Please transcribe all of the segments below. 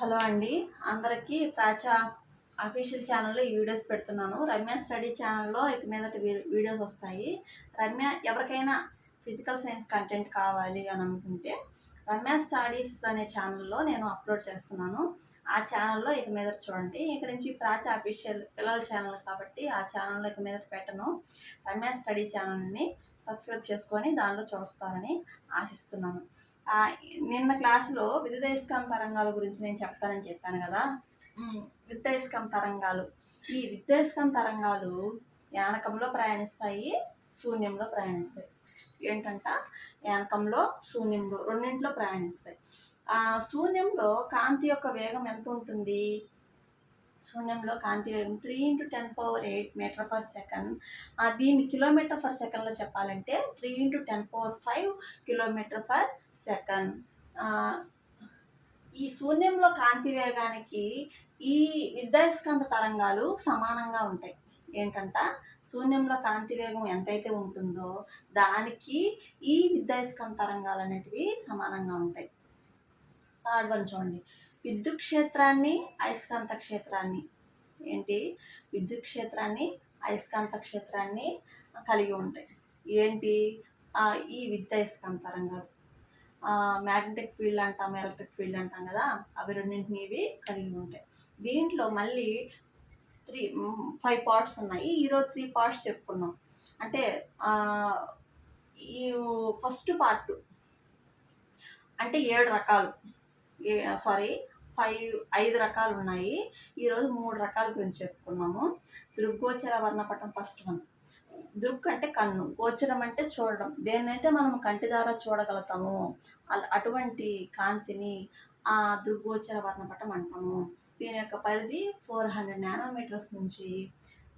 Hello అండి. అందరికీ ప్రాచ official ఛానల్లో ఈ వీడియోస్ పెడుతున్నాను. రమ్య స్టడీ ఛానల్లో ఇక మీదట వీ- వీడియోస్ వస్తాయి. రమ్య ఎవరికైనా ఫిజికల్ సైన్స్ కంటెంట్ కావాలి అని అనుకుంటే రమ్య స్టడీస్ అనే ఛానల్లో నేను అప్లోడ్ చేస్తున్నాను. ఆ ఛానల్లో ఇక మీద చూడండి. ఇక నుంచి ప్రాచ అఫీషియల్ పిల్లల ఛానల్ కాబట్టి ఆ ఛానల్లో ఇక మీద పెట్టను. రమ్య స్టడీ ఛానల్ని సబ్స్క్రైబ్ చేసుకొని దానిలో చూస్తారని ఆశిస్తున్నాను. నిన్న క్లాసులో విద్యుదయస్కాం తరంగాల గురించి నేను చెప్తానని చెప్పాను కదా. ఉమ్, తరంగాలు. ఈ విద్యుదయస్కాం తరంగాలు యానకంలో ప్రయాణిస్తాయి శూన్యంలో ప్రయాణిస్తాయి. ఏంటంట? యానకంలో శూన్యంలో రెండింటిలో ప్రయాణిస్తాయి. శూన్యంలో కాంతి యొక్క వేగం ఎంత ఉంటుంది? శూన్యంలో కాంతి వేగం three into ten power eight metre per second దీన్ని కిలోమీటర్ పర్ సెకండ్లో చెప్పాలంటే three into ten power five kilometre per second ఈ శూన్యంలో కాంతి వేగానికి ఈ విద్యుదయస్కాంత తరంగాలు సమానంగా ఉంటాయి. ఏంటంట శూన్యంలో కాంతి వేగం ఎంతైతే ఉంటుందో దానికి ఈ విద్యుదయస్కాంత తరంగాలు అనేటివి సమానంగా ఉంటాయి. థర్డ్ వన్ చూడండి. విద్యుత్ క్షేత్రాన్ని అయస్కాంత క్షేత్రాన్ని ఏంటి? విద్యుత్ క్షేత్రాన్ని అయస్కాంత క్షేత్రాన్ని కలిగి ఉంటాయి. ఏంటి? ఈ ఈ విద్యుదయస్కాంత తరంగాలు. మ్యాగ్నెటిక్ ఫీల్డ్ అంటాం ఎలక్ట్రిక్ ఫీల్డ్ అంటాం కదా అవి రెండింటిని ఇవి కలిగి ఉంటాయి. దీంట్లో మళ్ళీ త్రీ ఫైవ్ పార్ట్స్ ఉన్నాయి. ఈరోజు త్రీ పార్ట్స్ చెప్పుకున్నాం. అంటే ఈ ఫస్ట్ పార్ట్ అంటే ఏడు రకాలు. సారీ ఫైవ్ ఐదు రకాలు ఉన్నాయి. ఈరోజు మూడు రకాల గురించి చెప్పుకున్నాము. దృగ్గోచర వర్ణపటం ఫస్ట్ వన్ దృక్ అంటే కన్ను గోచరం అంటే చూడడం. దేన్నైతే మనం కంటి ద్వారా చూడగలుగుతామో అటువంటి కాంతిని ఆ దృగ్గోచర వర్ణపటం అంటాము. దీని యొక్క పరిధి ఫోర్ హండ్రెడ్ నానోమీటర్స్ నుంచి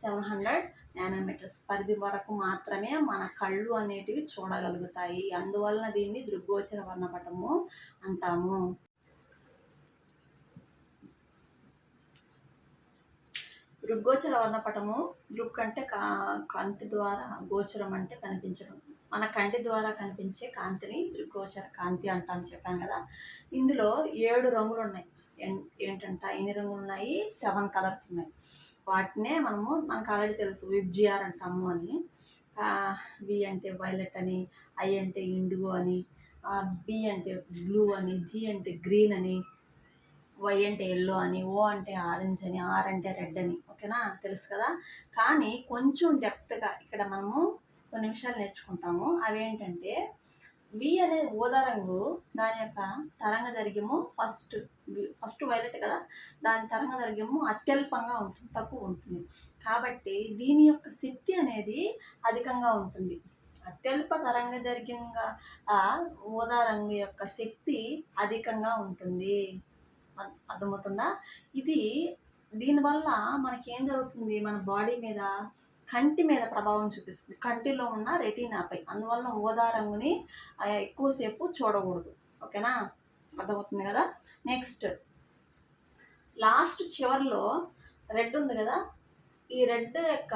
సెవెన్ హండ్రెడ్ నానోమీటర్స్ పరిధి వరకు మాత్రమే మన కళ్ళు అనేటివి చూడగలుగుతాయి. అందువలన దీన్ని దృగ్గోచర వర్ణపటము అంటాము. దృగ్గోచర వర్ణపటము దృక్ అంటే కా కంటి ద్వారా గోచరం అంటే కనిపించడం. మన కంటి ద్వారా కనిపించే కాంతిని దృగ్గోచర కాంతి అంటాం చెప్పాను కదా. ఇందులో ఏడు రంగులు ఉన్నాయి ఏంటంట ఎన్ని రంగులు ఉన్నాయి సెవెన్ కలర్స్ ఉన్నాయి. వాటినే మనము మనకు ఆల్రెడీ తెలుసు విబ్జిఆర్ అంటాము అని. వి అంటే వైలెట్ అని ఐ అంటే ఇండిగో అని బి అంటే బ్లూ అని జి అంటే గ్రీన్ అని వై అంటే ఎల్లో అని ఓ అంటే ఆరెంజ్ అని ఆర్ అంటే రెడ్ అని ఓకేనా? తెలుసు కదా? కానీ కొంచెం డెప్త్గా ఇక్కడ మనము కొన్ని నిమిషాలు నేర్చుకుంటాము. అవేంటంటే వి అనే ఊదా రంగు దాని యొక్క తరంగ దైర్ఘ్యము ఫస్ట్ ఫస్ట్ వైలెట్ కదా? దాని తరంగ దైర్ఘ్యము అత్యల్పంగా ఉంటుంది తక్కువ ఉంటుంది. కాబట్టి దీని యొక్క శక్తి అనేది అధికంగా ఉంటుంది. అత్యల్ప తరంగ దైర్ఘ్యంగా ఆ ఊదా రంగు యొక్క శక్తి అధికంగా ఉంటుంది. అర్థమవుతుందా? ఇది దీనివల్ల మనకి ఏం జరుగుతుంది? మన బాడీ మీద కంటి మీద ప్రభావం చూపిస్తుంది. కంటిలో ఉన్న రెటీనాపై అందువలన ఊదా రంగుని ఎక్కువసేపు చూడకూడదు. ఓకేనా? అర్థమవుతుంది కదా? నెక్స్ట్. లాస్ట్ చివరిలో రెడ్ ఉంది కదా? ఈ రెడ్ యొక్క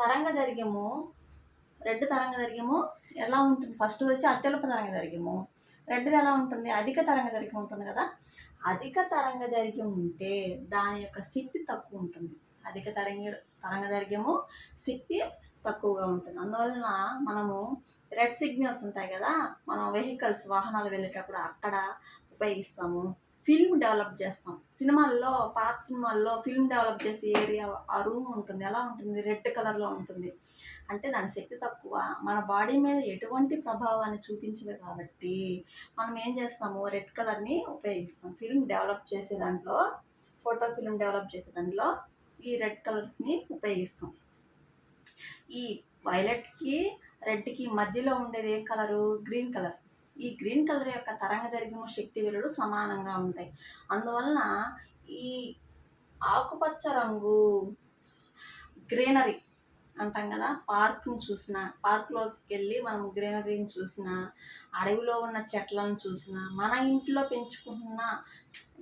తరంగ దైర్ఘ్యము రెడ్ తరంగ దైర్ఘ్యము ఎలా ఉంటుంది? ఫస్ట్ వచ్చి అత్యల్ప తరంగ రెడ్ది ఎలా ఉంటుంది? అధిక తరంగ దైర్ఘ్యం ఉంటుంది కదా? అధిక తరంగ దైర్ఘ్యం ఉంటే దాని యొక్క శక్తి తక్కువ ఉంటుంది. అధిక తరంగ తరంగ దైర్ఘ్యము శక్తి తక్కువగా ఉంటుంది. అందువలన మనము రెడ్ సిగ్నల్స్ ఉంటాయి కదా? మనం వెహికల్స్ వాహనాలు వెళ్ళేటప్పుడు అక్కడ ఉపయోగిస్తాము. ఫిల్మ్ డెవలప్ చేస్తాం. సినిమాల్లో పాత సినిమాల్లో ఫిల్మ్ డెవలప్ చేసే ఏరియా ఆ రూమ్ ఉంటుంది. ఎలా ఉంటుంది? రెడ్ కలర్లో ఉంటుంది. అంటే దాని శక్తి తక్కువ. మన బాడీ మీద ఎటువంటి ప్రభావాన్ని చూపించదు కాబట్టి మనం ఏం చేస్తాము? రెడ్ కలర్ని ఉపయోగిస్తాం. ఫిల్మ్ డెవలప్ చేసే దాంట్లో ఫోటో ఫిల్మ్ డెవలప్ చేసే దాంట్లో ఈ రెడ్ కలర్స్ని ఉపయోగిస్తాం. ఈ వైలెట్కి రెడ్కి మధ్యలో ఉండేది ఏ కలరు? Green colour. ఈ గ్రీన్ కలర్ యొక్క తరంగ దైర్ఘ్యము శక్తి విలువలు సమానంగా ఉంటాయి. అందువలన ఈ ఆకుపచ్చ రంగు గ్రీనరీ అంటాం కదా పార్క్ని చూసిన పార్క్లోకి వెళ్ళి మనం గ్రీనరీని చూసిన అడవిలో ఉన్న చెట్లను చూసిన మన ఇంట్లో పెంచుకుంటున్న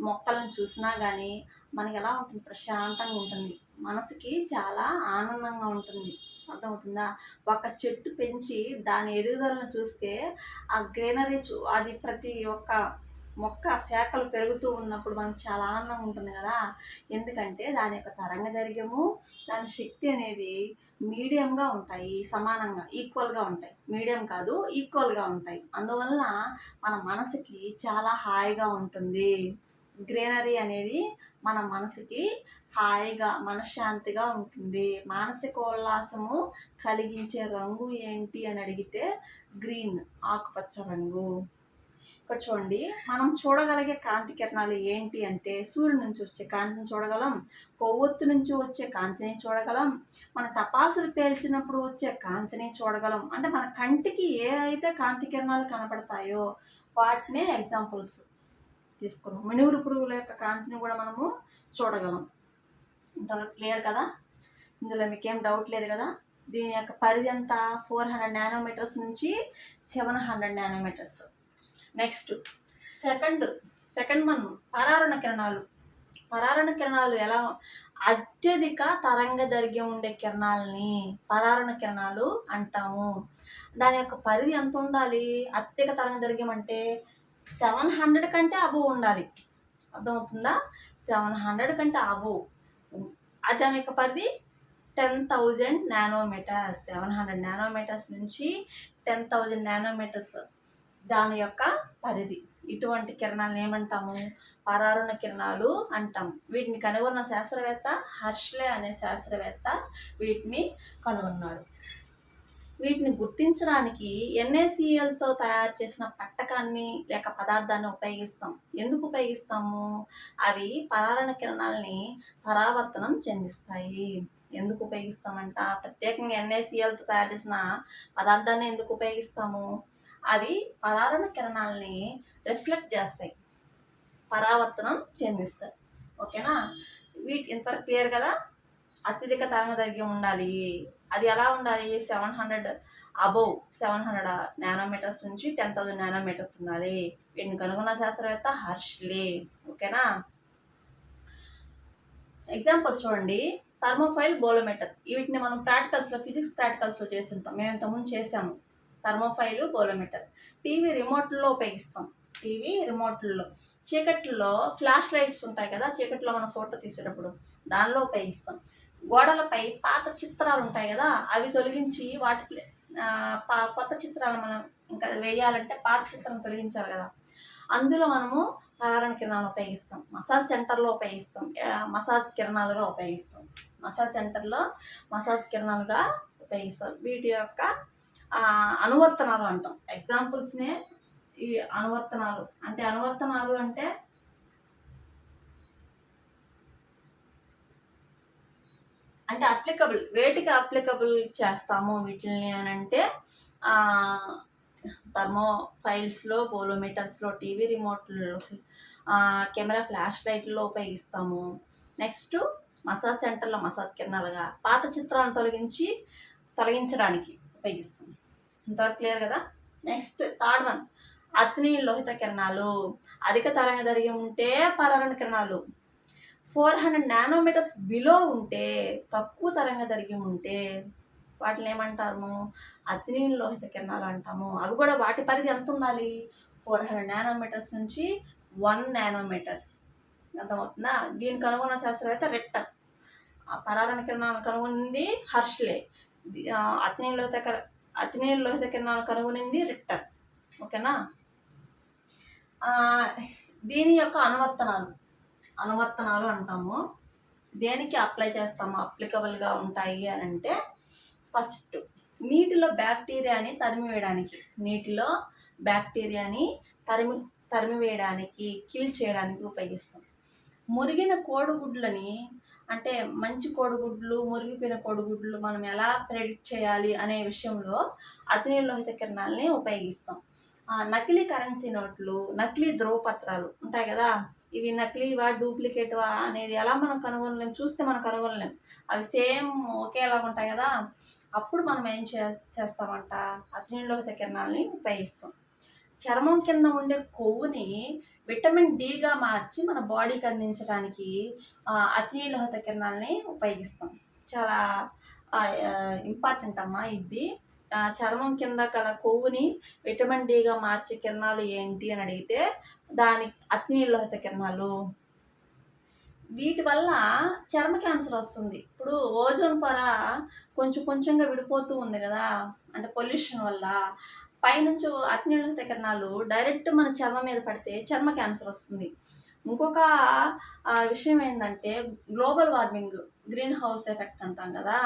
మొక్కలను చూసినా కానీ మనకి ఎలా ఉంటుంది? ప్రశాంతంగా ఉంటుంది. మనసుకి చాలా ఆనందంగా ఉంటుంది. అర్థమవుతుందా? ఒక చెట్టు పెంచి దాని ఎదుగుదలను చూస్తే ఆ గ్రీనరీ చూ అది ప్రతి ఒక్క మొక్క శాఖలు పెరుగుతూ ఉన్నప్పుడు మనకు చాలా ఆనందం ఉంటుంది కదా? ఎందుకంటే దాని యొక్క తరంగ దైర్ఘ్యము దాని శక్తి అనేది మీడియంగా ఉంటాయి సమానంగా ఈక్వల్గా ఉంటాయి. మీడియం కాదు ఈక్వల్గా ఉంటాయి. అందువలన మన మనసుకి చాలా హాయిగా ఉంటుంది. గ్రీనరీ అనేది మన మనసుకి హాయిగా మనశ్శాంతిగా ఉంటుంది. మానసిక ఉల్లాసము కలిగించే రంగు ఏంటి అని అడిగితే గ్రీన్ ఆకుపచ్చ రంగు. ఇక్కడ చూడండి మనం చూడగలిగే కాంతి కిరణాలు ఏంటి అంటే సూర్యుడి నుంచి వచ్చే కాంతిని చూడగలం కొవ్వొత్తు నుంచి వచ్చే కాంతిని చూడగలం మన టపాసులు పేల్చినప్పుడు వచ్చే కాంతిని చూడగలం. అంటే మన కంటికి ఏ అయితే కాంతి కిరణాలు కనపడతాయో వాటినే ఎగ్జాంపుల్స్ తీసుకున్నాం. మినుగురు పురుగుల యొక్క కాంతిని కూడా మనము చూడగలం. ఇంతవరకు క్లియర్ కదా? ఇందులో మీకేం డౌట్ లేదు కదా? దీని యొక్క పరిధి ఎంత? ఫోర్ హండ్రెడ్ నానోమీటర్స్ నుంచి seven hundred nanometres. Next second second మనం పరారణ కిరణాలు. పరారణ కిరణాలు ఎలా? అత్యధిక తరంగ దైర్ఘ్యం ఉండే కిరణాలని పరారణ కిరణాలు అంటాము. దాని యొక్క పరిధి ఎంత ఉండాలి? అత్యధిక తరంగ దైర్ఘ్యం అంటే సెవెన్ హండ్రెడ్ కంటే అబో ఉండాలి. అర్థమవుతుందా? సెవెన్ హండ్రెడ్ కంటే అబో దాని యొక్క పరిధి ten thousand nanometers. Seven hundred nanometers నుంచి టెన్ థౌజండ్ నానోమీటర్స్ దాని యొక్క పరిధి. ఇటువంటి కిరణాలను ఏమంటాము? పరారుణ కిరణాలు అంటాం వీటిని కనుగొన్న శాస్త్రవేత్త హర్ష్లే అనే శాస్త్రవేత్త వీటిని కనుగొన్నాడు వీటిని గుర్తించడానికి ఎన్ఏసిఎల్తో తయారు చేసిన పట్టకాన్ని లేక పదార్థాన్ని ఉపయోగిస్తాం. ఎందుకు ఉపయోగిస్తాము? అవి పరారణ కిరణాలని పరావర్తనం చెందిస్తాయి. ఎందుకు ఉపయోగిస్తామంట? ప్రత్యేకంగా ఎన్ఏసిఎల్తో తయారు చేసిన పదార్థాన్ని ఎందుకు ఉపయోగిస్తాము? అవి పరారణ కిరణాలని రిఫ్లెక్ట్ చేస్తాయి. పరావర్తనం చెందిస్తాయి. ఓకేనా? వీటి ఇంతవరకు క్లియర్ కదా? అత్యధిక తరంగ దైర్ఘ్యం ఉండాలి. అది ఎలా ఉండాలి? Seven hundred above. Seven hundred nanometers నుంచి టెన్ థౌసండ్ నానోమీటర్స్ ఉండాలి. వీటిని కనుగొన్న శాస్త్రవేత్త హర్ష్లే. ఓకేనా? ఎగ్జాంపుల్ చూడండి. Thermopile bolometer. వీటిని మనం ప్రాక్టికల్స్లో ఫిజిక్స్ ప్రాక్టికల్స్లో చేస్తుంటాం. మేము ఇంతకుముందు చేసాము థర్మోఫైల్ బోలోమీటర్. టీవీ రిమోట్లో ఉపయోగిస్తాం. టీవీ రిమోట్లలో చీకట్లో ఫ్లాష్ లైట్స్ ఉంటాయి కదా చీకట్లో మనం ఫోటో తీసేటప్పుడు దానిలో ఉపయోగిస్తాం. గోడలపై పాత చిత్రాలు ఉంటాయి కదా అవి తొలగించి వాటికి పా- కొత్త చిత్రాలు మనం ఇంకా వేయాలంటే పాత చిత్రం తొలగించాలి కదా. అందులో మనము పరారణ కిరణాలు ఉపయోగిస్తాం. మసాజ్ సెంటర్లో ఉపయోగిస్తాం. మసాజ్ కిరణాలుగా ఉపయోగిస్తాం. మసాజ్ సెంటర్లో మసాజ్ కిరణాలుగా ఉపయోగిస్తాం. వీటి యొక్క అనువర్తనాలు అంటాం. ఎగ్జాంపుల్స్నే ఈ అనువర్తనాలు. అంటే అనువర్తనాలు అంటే అంటే అప్లికబుల్ వేటికి అప్లికబుల్ చేస్తాము వీటిని అని అంటే థర్మో ఫైల్స్లో పోలోమీటర్స్లో టీవీ రిమోట్లో కెమెరా ఫ్లాష్ లైట్లో ఉపయోగిస్తాము. నెక్స్ట్ మసాజ్ సెంటర్లో మసాజ్ కిరణాలుగా పాత చిత్రాలను తొలగించి తొలగించడానికి ఉపయోగిస్తాం ఇంతవరకు క్లియర్ కదా? నెక్స్ట్ థర్డ్ వన్ అగ్ని లోహిత కిరణాలు. అధిక తరంగ దైర్ఘ్యం ఉంటే పరారణ కిరణాలు. ఫోర్ హండ్రెడ్ నానోమీటర్స్ బిలో ఉంటే తక్కువ తరంగ దైర్ఘ్యం ఉంటే వాటిని ఏమంటాము? అగ్ని లోహిత కిరణాలు అంటాము. అవి కూడా వాటి పరిధి ఎంత ఉండాలి? ఫోర్ హండ్రెడ్ నానోమీటర్స్ నుంచి వన్ నానోమీటర్స్. అర్థమవుతుందా? దీన్ని కనుగొన్న శాస్త్రవేత్త రిట్టర్ ఆ పరారణ కిరణాలు కనుగొనింది హర్ష్లే. అగ్ని లోహిత క- లోహిత కిరణాలు కనుగొనింది రిట్టర్ ఓకేనా? దీని యొక్క అనువర్తనాలు. అనువర్తనాలు అంటాము. దేనికి అప్లై చేస్తాము? అప్లికబుల్గా ఉంటాయి అని అంటే ఫస్ట్ నీటిలో బ్యాక్టీరియాని తరిమివేయడానికి నీటిలో బ్యాక్టీరియాని తరిమి తరిమివేయడానికి కిల్ చేయడానికి ఉపయోగిస్తాం. మురిగిన కోడిగుడ్లని అంటే మంచి కోడిగుడ్లు మురిగిపోయిన కోడిగుడ్లు మనం ఎలా ప్రెడిక్ట్ చేయాలి అనే విషయంలో అతినీ కిరణాలని ఉపయోగిస్తాం. నకిలీ కరెన్సీ నోట్లు నకిలీ ధ్రువపత్రాలు ఉంటాయి కదా? ఇవి నకిలీవా డూప్లికేట్వా అనేది ఎలా మనం కనుగొనలేం చూస్తే మనం కనుగొనలేం. అవి సేమ్ ఒకేలా ఉంటాయి కదా. అప్పుడు మనం ఏం చే చేస్తామంట? అతినీలోహిత కిరణాలని ఉపయోగిస్తాం. చర్మం కింద ఉండే కొవ్వుని విటమిన్ డిగా మార్చి మన బాడీకి అందించడానికి అతినీలోహిత కిరణాలని ఉపయోగిస్తాం. చాలా ఇంపార్టెంట్ అమ్మా ఇది. చర్మం కింద కల కొవ్వుని విటమిన్ డిగా మార్చే కిరణాలు ఏంటి అని అడిగితే దాని అగ్నిలోహిత కిరణాలు. వీటి వల్ల చర్మ క్యాన్సర్ వస్తుంది. ఇప్పుడు ఓజోన్ పొర కొంచెం కొంచెంగా విడిపోతూ ఉంది కదా. అంటే పొల్యూషన్ వల్ల పైనుంచి అగ్నిలోహిత కిరణాలు డైరెక్ట్ మన చర్మం మీద పడితే చర్మ క్యాన్సర్ వస్తుంది. ఇంకొక విషయం ఏంటంటే global warming. Greenhouse effect అంటాం కదా.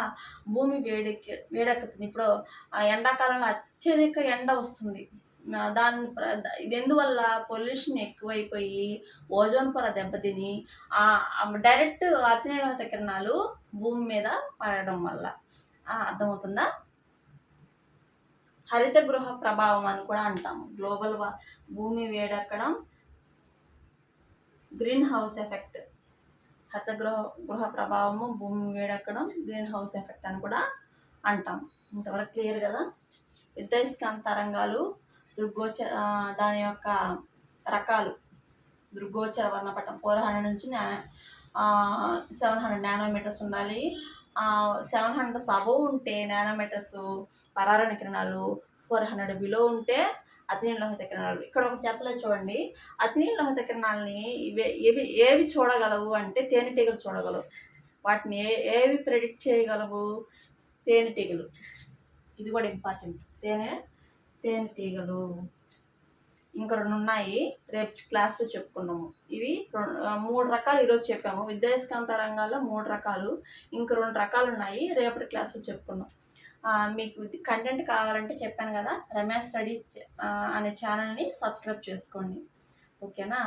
భూమి వేడెక్కి వేడెక్కుతుంది. ఇప్పుడు ఆ ఎండాకాలంలో అత్యధిక ఎండ వస్తుంది. దాని ఇది ఎందువల్ల పొల్యూషన్ ఎక్కువైపోయి ఓజోన్ పొర దెబ్బతిని ఆ, డైరెక్ట్ అతినిలోహిత కిరణాలు భూమి మీద పడడం వల్ల. అర్థమవుతుందా? హరిత గృహ ప్రభావం అని కూడా అంటాము గ్లోబల్ భూమి వేడెక్కడం గ్రీన్ హౌస్ ఎఫెక్ట్. హరిత గృహ గృహ ప్రభావము భూమి వేడెక్కడం గ్రీన్ హౌస్ ఎఫెక్ట్ అని కూడా అంటాం. ఇంతవరకు క్లియర్ కదా? విద్యుస్కాంత తరంగాలు దృగ్గోచ దాని యొక్క రకాలు. దృగ్గోచర వర్ణపటం. ఫోర్ హండ్రెడ్ నుంచి సెవెన్ హండ్రెడ్ నానోమీటర్స్ ఉండాలి. సెవెన్ హండ్రెడ్ అబోవ్ ఉంటే నానోమీటర్స్ పరారణ కిరణాలు ఫోర్ హండ్రెడ్ బిలో ఉంటే అతినీల లోహిత కిరణాలు ఇక్కడ ఒక చెప్పలే చూడండి. అతినీల లోహిత కిరణాలని ఇవే ఏవి ఏవి చూడగలవు అంటే తేనెటీగలు చూడగలవు. వాటిని ఏ ఏవి ప్రెడిక్ట్ చేయగలవు? తేనెటీగలు ఇది కూడా ఇంపార్టెంట్. తేనె తేనెటీగలు ఇంకా రెండు ఉన్నాయి. రేపు క్లాస్లో చెప్పుకున్నాము ఇవి రెండు- మూడు రకాలు ఈరోజు చెప్పాము. విద్యాస్కాంత రంగాల్లో మూడు రకాలు. ఇంకా రెండు రకాలు ఉన్నాయి. రేపటి క్లాస్లో చెప్పుకున్నాం మీకు కంటెంట్ కావాలంటే చెప్పాను కదా రమేష్ స్టడీస్ అనే ఛానల్ని సబ్స్క్రైబ్ చేసుకోండి. ఓకేనా?